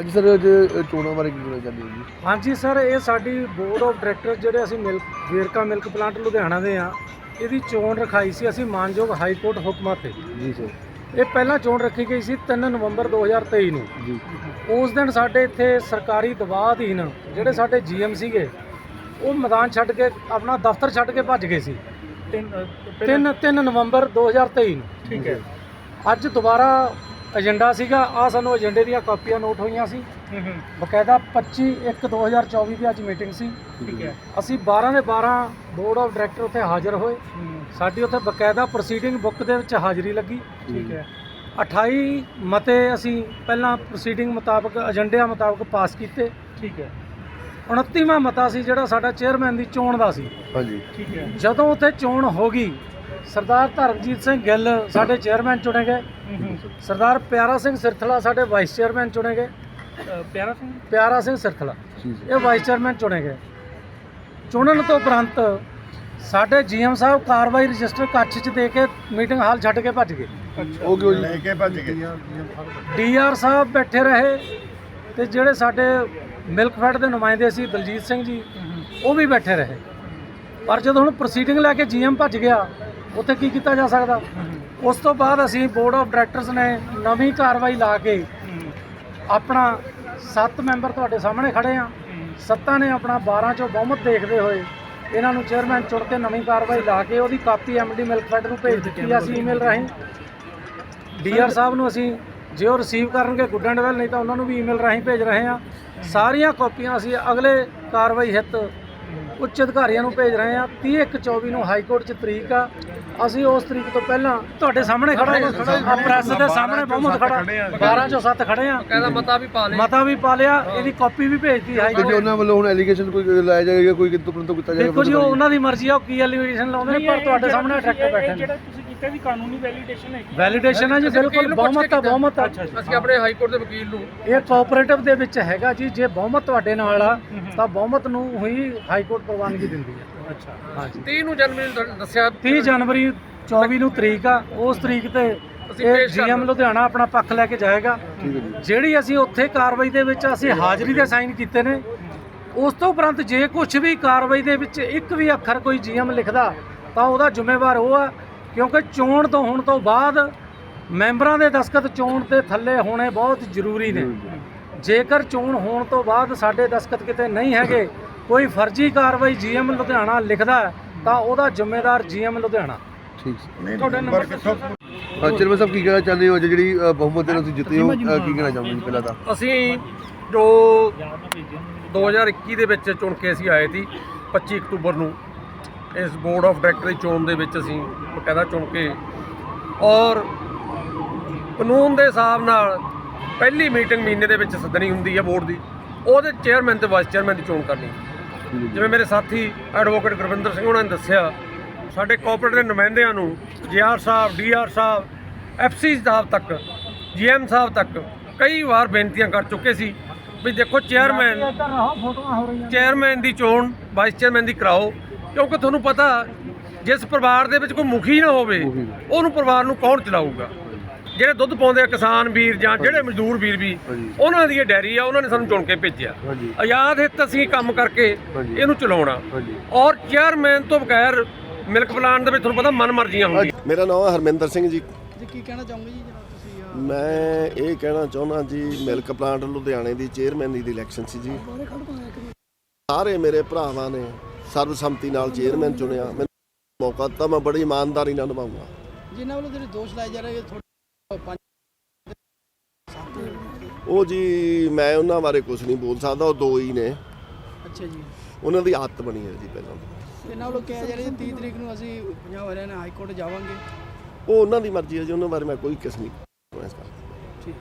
ਅੱਜ ਸਰ ਅੱਜ ਚੋਣਾਂ ਬਾਰੇ ਕੀ ਕਹਿਣਾ ਚਾਹੁੰਦੇ ਹੋ ਜੀ? ਹਾਂਜੀ ਸਰ ਇਹ ਸਾਡੀ ਬੋਰਡ ਆਫ ਡਾਇਰੈਕਟਰ ਜਿਹੜੇ ਅਸੀਂ milk Verka milk plant Ludhiana ਦੇ ਆ ਇਹਦੀ ਚੋਣ ਰਖਾਈ ਸੀ ਅਸੀਂ ਮਾਨਯੋਗ ਹਾਈ ਕੋਰਟ ਹੁਕਮਾਂ ਤੇ। ਜੀ ਸਰ। ਇਹ ਪਹਿਲਾਂ ਚੋਣ ਰੱਖੀ ਗਈ ਸੀ 3 ਨਵੰਬਰ 2023 ਨੂੰ। ਜੀ। ਉਸ ਦਿਨ ਸਾਡੇ ਇੱਥੇ ਸਰਕਾਰੀ ਦਬਾਅ ਅਧੀਨ ਜਿਹੜੇ ਸਾਡੇ ਜੀਐਮ ਸੀਗੇ ਉਹ ਮੈਦਾਨ ਛੱਡ ਕੇ ਆਪਣਾ ਦਫ਼ਤਰ ਛੱਡ ਕੇ ਭੱਜ ਗਏ ਸੀ। 3 3 ਨਵੰਬਰ 2023 ਨੂੰ। ਠੀਕ ਹੈ। ਅੱਜ ਦੁਬਾਰਾ ਏਜੰਡਾ ਸੀਗਾ ਆ ਸਾਨੂੰ ਏਜੰਡੇ ਦੀਆਂ ਕਾਪੀਆਂ ਨੋਟ ਹੋਈਆਂ ਸੀ। ਬਕਾਇਦਾ 25 1 2024 ਦੀ ਅੱਜ ਮੀਟਿੰਗ ਸੀ। ਠੀਕ ਹੈ। ਅਸੀਂ 12 ਦੇ 12 ਬੋਰਡ ਆਫ ਡਾਇਰੈਕਟਰ ਉੱਥੇ ਹਾਜ਼ਰ ਹੋਏ। ਸਾਡੀ ਉੱਥੇ ਬਕਾਇਦਾ ਪ੍ਰੋਸੀਡਿੰਗ ਬੁੱਕ ਦੇ ਵਿੱਚ ਹਾਜ਼ਰੀ ਲੱਗੀ। ਠੀਕ ਹੈ। 28 ਮਤੇ ਅਸੀਂ ਪਹਿਲਾਂ ਪ੍ਰੋਸੀਡਿੰਗ ਮੁਤਾਬਕ ਏਜੰਡਿਆਂ ਮੁਤਾਬਕ ਪਾਸ ਕੀਤੇ। ਠੀਕ ਹੈ। 29ਵਾਂ ਮਤਾ ਸੀ ਜਿਹੜਾ ਸਾਡਾ ਚੇਅਰਮੈਨ ਦੀ ਚੋਣ ਦਾ ਸੀ। ਹਾਂਜੀ ਠੀਕ ਹੈ। ਜਦੋਂ ਉੱਥੇ ਚੋਣ ਹੋ ਗਈ ਸਰਦਾਰ ਧਰਮਜੀਤ ਸਿੰਘ ਗਿੱਲ ਸਾਡੇ ਚੇਅਰਮੈਨ ਚੁਣੇ ਗਏ। ਸਰਦਾਰ ਪਿਆਰਾ ਸਿੰਘ ਸਿਰਥਲਾ ਸਾਡੇ ਵਾਈਸ ਚੇਅਰਮੈਨ ਚੁਣੇ ਗਏ। ਪਿਆਰਾ ਸਿੰਘ? ਪਿਆਰਾ ਸਿੰਘ ਸਿਰਥਲਾ ਇਹ ਵਾਈਸ ਚੇਅਰਮੈਨ ਚੁਣੇ ਗਏ। ਚੁਣਨ ਤੋਂ ਉਪਰੰਤ ਸਾਡੇ ਜੀਐਮ ਸਾਹਿਬ ਕਾਰਵਾਈ ਰਜਿਸਟਰ ਕੱਛ 'ਚ ਦੇ ਕੇ ਮੀਟਿੰਗ ਹਾਲ ਛੱਡ ਕੇ ਭੱਜ ਗਏ। ਉਹ ਕਿਉਂ ਜੀ? ਲੈ ਕੇ ਭੱਜ ਗਏ। ਡੀਆਰ ਸਾਹਿਬ ਬੈਠੇ ਰਹੇ ਤੇ ਜਿਹੜੇ ਸਾਡੇ ਮਿਲਕਫੈਡ ਦੇ ਨੁਮਾਇੰਦੇ ਸੀ ਦਲਜੀਤ ਸਿੰਘ ਜੀ ਉਹ ਵੀ ਬੈਠੇ ਰਹੇ। ਪਰ ਜਦੋਂ ਹੁਣ ਪ੍ਰੋਸੀਡਿੰਗ ਲੈ ਕੇ ਜੀਐਮ ਭੱਜ ਗਿਆ ਉੱਥੇ ਕੀ ਕੀਤਾ ਜਾ ਸਕਦਾ? ਉਸ ਤੋਂ ਬਾਅਦ ਅਸੀਂ ਬੋਰਡ ਆਫ ਡਾਇਰੈਕਟਰਸ ਨੇ ਨਵੀਂ ਕਾਰਵਾਈ ਲਾ ਕੇ ਆਪਣਾ 7 ਮੈਂਬਰ ਤੁਹਾਡੇ ਸਾਹਮਣੇ ਖੜੇ ਆ ਸੱਤਾਂ ਨੇ ਆਪਣਾ 12 ਚੋਂ ਬਹੁਮਤ ਦੇਖਦੇ ਹੋਏ ਇਹਨਾਂ ਨੂੰ ਚੇਅਰਮੈਨ ਚੁਣ ਕੇ ਨਵੀਂ ਕਾਰਵਾਈ ਲਾ ਕੇ ਉਹਦੀ ਕਾਪੀ ਐਮਡੀ ਮਿਲਕਫੈਡ ਨੂੰ ਭੇਜ ਦਿੱਤੀ ਆ ਅਸੀਂ ਈਮੇਲ ਰਾਹੀਂ। ਡੀਆਰ ਸਾਹਿਬ ਨੂੰ ਅਸੀਂ ਜੇ ਉਹ ਰਿਸੀਵ ਕਰਨਗੇ ਗੁੱਡ ਐਂਡ ਵੈਲ ਨਹੀਂ ਤਾਂ ਉਹਨਾਂ ਨੂੰ ਵੀ ਈਮੇਲ ਰਾਹੀਂ ਭੇਜ ਰਹੇ ਹਾਂ। ਸਾਰੀਆਂ ਕਾਪੀਆਂ ਅਸੀਂ ਅਗਲੇ ਕਾਰਵਾਈ ਹਿੱਤ ਉੱਚ ਅਧਿਕਾਰੀਆਂ ਨੂੰ ਭੇਜ ਰਹੇ ਹਾਂ। 30 ਇੱਕ 24 ਨੂੰ ਹਾਈ ਕੋਰਟ 'ਚ ਤਰੀਕ ਆ। ਅਸੀਂ ਉਸ ਤਰੀਕ ਤੋਂ ਪਹਿਲਾਂ ਤੁਹਾਡੇ ਸਾਹਮਣੇ ਖੜਾ ਆ ਪ੍ਰੈਸ ਦੇ ਸਾਹਮਣੇ ਬਹੁਮਤ ਖੜਾ 12 ਚੋਂ 7 ਖੜੇ ਆ ਕਹਿੰਦਾ ਮਤਾ ਵੀ ਪਾ ਲਿਆ ਮਤਾ ਵੀ ਪਾ ਲਿਆ ਇਹਦੀ ਕਾਪੀ ਵੀ ਭੇਜਤੀ ਹਾਈ ਕੋਰਟ ਉਹਨਾਂ ਵੱਲੋਂ ਹੁਣ ਐਲੀਗੇਸ਼ਨ ਕੋਈ ਲਾਇਆ ਜਾਏਗਾ ਕੋਈ ਕਿੰਤੂ ਪਰੰਤੂ ਕੀਤਾ ਜਾਏਗਾ ਦੇਖੋ ਜੀ ਉਹ ਉਹਨਾਂ ਦੀ ਮਰਜ਼ੀ ਆ ਉਹ ਕੀ ਐਲੀਗੇਸ਼ਨ ਲਾਉਂਦੇ ਨੇ ਪਰ ਤੁਹਾਡੇ ਸਾਹਮਣੇ ਟਰੈਕਟਰ ਬੈਠੇ ਨੇ। ਜਿਹੜਾ ਤੁਸੀਂ ਕੀਤਾ ਵੀ ਕਾਨੂੰਨੀ ਵੈਲੀਡੇਸ਼ਨ ਹੈ ਵੈਲੀਡੇਸ਼ਨ ਹੈ ਜੀ ਬਿਲਕੁਲ ਬਹੁਮਤ ਆ ਬਹੁਮਤ ਆ। ਅਸੀਂ ਆਪਣੇ ਹਾਈ ਕੋਰਟ ਦੇ ਵਕੀਲ ਨੂੰ। ਇਹ ਕੋਆਪਰੇਟਿਵ ਦੇ ਵਿੱਚ ਹੈਗਾ ਜੀ ਜੇ ਬਹੁਮਤ ਤੁਹਾਡੇ ਨਾਲ ਆ ਤਾਂ ਬਹੁਮਤ ਨੂੰ ਹੀ ਹਾਈ ਕੋਰਟ ਪ੍ਰਵਾਨਗੀ ਦਿੰਦੀ ਹੈ ਅੱਛਾ। ਹਾਂਜੀ। 30 ਨੂੰ ਜਨਵਰੀ ਨੂੰ ਤੁਹਾਨੂੰ ਦੱਸਿਆ 30 ਜਨਵਰੀ 24 ਨੂੰ ਤਰੀਕ ਆ ਉਸ ਤਰੀਕ ਤੇ ਅਸੀਂ ਇਹ ਪੇਸ਼ ਕਰ ਜੀਐਮ ਲੁਧਿਆਣਾ ਆਪਣਾ ਪੱਖ ਲੈ ਕੇ ਜਾਏਗਾ। ਜਿਹੜੀ ਅਸੀਂ ਉੱਥੇ ਕਾਰਵਾਈ ਦੇ ਵਿੱਚ ਅਸੀਂ ਹਾਜ਼ਰੀ ਦੇ ਸਾਈਨ ਕੀਤੇ ਨੇ ਉਸ ਤੋਂ ਉਪਰੰਤ ਜੇ ਕੁਝ ਵੀ ਕਾਰਵਾਈ ਦੇ ਵਿੱਚ ਇੱਕ ਵੀ ਅੱਖਰ ਕੋਈ ਜੀਐਮ ਲਿਖਦਾ ਤਾਂ ਉਹਦਾ ਜ਼ਿੰਮੇਵਾਰ ਉਹ ਆ ਕਿਉਂਕਿ ਚੋਣ ਤੋਂ ਹੋਣ ਤੋਂ ਬਾਅਦ ਮੈਂਬਰਾਂ ਦੇ ਦਸਖਤ ਚੋਣ ਤੇ ਥੱਲੇ ਹੋਣੇ ਬਹੁਤ ਜ਼ਰੂਰੀ ਨੇ। ਜੇਕਰ ਚੋਣ ਹੋਣ ਤੋਂ ਬਾਅਦ ਸਾਡੇ ਦਸਖਤ ਕਿਤੇ ਨਹੀਂ ਹੈਗੇ ਕੋਈ ਫਰਜ਼ੀ ਕਾਰਵਾਈ ਜੀਐਮ ਲੁਧਿਆਣਾ ਲਿਖਦਾ ਹੈ, ਤਾਂ ਉਹਦਾ ਜ਼ਿੰਮੇਦਾਰ ਜੀਐਮ ਲੁਧਿਆਣਾ। ਠੀਕ ਸਰ ਤੁਹਾਡਾ ਨੰਬਰ ਕਿੱਥੋਂ? ਹਾਂ ਚਿਰਮਨ ਸਾਹਿਬ ਕੀ ਕਹਿਣਾ ਚਾਹੁੰਦੇ ਹੋ? ਅੱਜ ਜਿਹੜੀ ਅ, ਬਹੁਮਤ ਦੇ ਨਾਲ ਤੁਸੀਂ ਜਿੱਤੇ ਹੋ ਅ, ਕੀ ਕਹਿਣਾ ਚਾਹੁੰਦੇ ਜੀ ਪਹਿਲਾਂ ਤਾਂ? ਅਸੀਂ ਜੋ 2021 ਦੇ ਵਿੱਚ ਚੁਣ ਕੇ ਅਸੀਂ ਆਏ ਸੀ 25 ਅਕਤੂਬਰ ਨੂੰ। ਇਸ ਬੋਰਡ ਆਫ ਡਾਇਰੈਕਟਰ ਦੀ ਚੋਣ ਦੇ ਵਿੱਚ ਅਸੀਂ ਬਕਾਇਦਾ ਚੁਣ ਕੇ। ਔਰ ਕਾਨੂੰਨ ਦੇ ਹਿਸਾਬ ਨਾਲ ਪਹਿਲੀ ਮੀਟਿੰਗ ਮਹੀਨੇ ਦੇ ਵਿੱਚ ਸੱਦਣੀ ਹੁੰਦੀ ਹੈ ਬੋਰਡ ਦੀ। ਉਹਦੇ ਚੇਅਰਮੈਨ ਤੇ ਵਾਈਸ ਚੇਅਰਮੈਨ ਦੀ ਚੋਣ ਕਰਨੀ। ਜਿਵੇਂ ਮੇਰੇ ਸਾਥੀ ਐਡਵੋਕੇਟ ਗੁਰਵਿੰਦਰ ਸਿੰਘ ਉਹਨਾਂ ਨੇ ਦੱਸਿਆ, ਸਾਡੇ ਕਾਰਪੋਰੇਟ ਦੇ ਨੁਮਾਇੰਦਿਆਂ ਨੂੰ ਜੀਆਰ ਸਾਹਿਬ ਡੀਆਰ ਸਾਹਿਬ ਐਫਸੀ ਸਾਹਿਬ ਤੱਕ ਜੀਐਮ ਸਾਹਿਬ ਤੱਕ ਕਈ ਵਾਰ ਬੇਨਤੀਆਂ ਕਰ ਚੁੱਕੇ ਸੀ ਵੀ ਦੇਖੋ ਚੇਅਰਮੈਨ ਚੇਅਰਮੈਨ ਦੀ ਚੋਣ ਵਾਈਸ ਚੇਅਰਮੈਨ ਦੀ ਕਰਾਓ, ਕਿਉਂਕਿ ਤੁਹਾਨੂੰ ਪਤਾ, ਜਿਸ ਪਰਿਵਾਰ ਦੇ ਵਿੱਚ ਕੋਈ ਮੁਖੀ ਨਾ ਹੋਵੇ, ਉਹਨੂੰ ਪਰਿਵਾਰ ਨੂੰ ਕੌਣ ਚਲਾਊਗਾ? ਜਿਹੜੇ ਦੁੱਧ ਪਾਉਂਦੇ ਆ ਕਿਸਾਨ ਵੀਰ ਜਾਂ ਜਿਹੜੇ ਮਜ਼ਦੂਰ ਵੀਰ ਵੀ। ਉਹਨਾਂ ਦੀ ਇਹ ਡੈਰੀ ਆ ਉਹਨਾਂ ਨੇ ਸਾਨੂੰ ਚੁਣ ਕੇ ਭੇਜਿਆ। ਆਜ਼ਾਦ ਹਿੱਤ ਅਸੀਂ ਕੰਮ ਕਰਕੇ। ਇਹਨੂੰ ਚਲਾਉਣਾ। ਔਰ ਚੇਅਰਮੈਨ ਤੋਂ ਬਗੈਰ ਮਿਲਕ ਪਲਾਂਟ ਦੇ ਵਿੱਚ ਤੁਹਾਨੂੰ ਪਤਾ ਮਨ ਮਰਜ਼ੀਆਂ ਹੁੰਦੀਆਂ। ਮੇਰਾ ਨਾਮ ਹੈ ਹਰਮਿੰਦਰ ਸਿੰਘ ਜੀ। ਜੀ ਕੀ ਕਹਿਣਾ ਚਾਹੋਗੇ ਜੀ ਜਨਾਬ ਤੁਸੀਂ ਅਹ, ਮੈਂ ਇਹ ਕਹਿਣਾ ਚਾਹੁੰਦਾ ਜੀ ਮਿਲਕ ਪਲਾਂਟ ਲੁਧਿਆਣੇ ਦੀ ਚੇਅਰਮੈਨ ਦੀ ਇਲੈਕਸ਼ਨ ਸੀ ਜੀ। ਸਾਰੇ ਮੇਰੇ ਭਰਾਵਾਂ ਨੇ ਸਰਬਸੰਮਤੀ ਨਾਲ ਚੇਅਰਮੈਨ ਚੁਣਿਆ। ਮੈਨੂੰ ਮੌਕਾ ਦਿੱਤਾ ਮੈਂ ਬੜੀ ਇਮਾਨਦਾਰੀ ਨਾਲ ਨਿਭਾਉਂਗਾ। ਜਿਨ੍ਹਾਂ ਵੱਲੋਂ ਜਿਹੜੇ ਦੋਸ਼ ਲਾਏ ਜਾ ਰਹੇ ਥੋੜੇ ਉਹ ਜੀ ਮੈਂ ਉਹਨਾਂ ਬਾਰੇ ਕੁਝ ਨਹੀਂ ਬੋਲ ਸਕਦਾ ਉਹ ਦੋ ਹੀ ਨੇ। ਅੱਛਾ ਜੀ। ਉਹਨਾਂ ਦੀ ਆਦਤ ਬਣੀ ਹੈ ਜੀ ਪਹਿਲਾਂ। ਇਹਨਾਂ ਵੱਲੋਂ ਕਿਹਾ ਜਾ ਰਿਹਾ ਜੀ 30 ਤਰੀਕ ਨੂੰ ਅਸੀਂ ਪੰਜਾਬ ਹਰਿਆਣਾ ਹਾਈ ਕੋਰਟ ਜਾਵਾਂਗੇ। ਉਹ ਉਹਨਾਂ ਦੀ ਮਰਜ਼ੀ ਹੈ ਜੀ ਉਹਨਾਂ ਬਾਰੇ ਮੈਂ ਕੋਈ ਕਿਸ ਨਹੀਂ ਠੀਕ।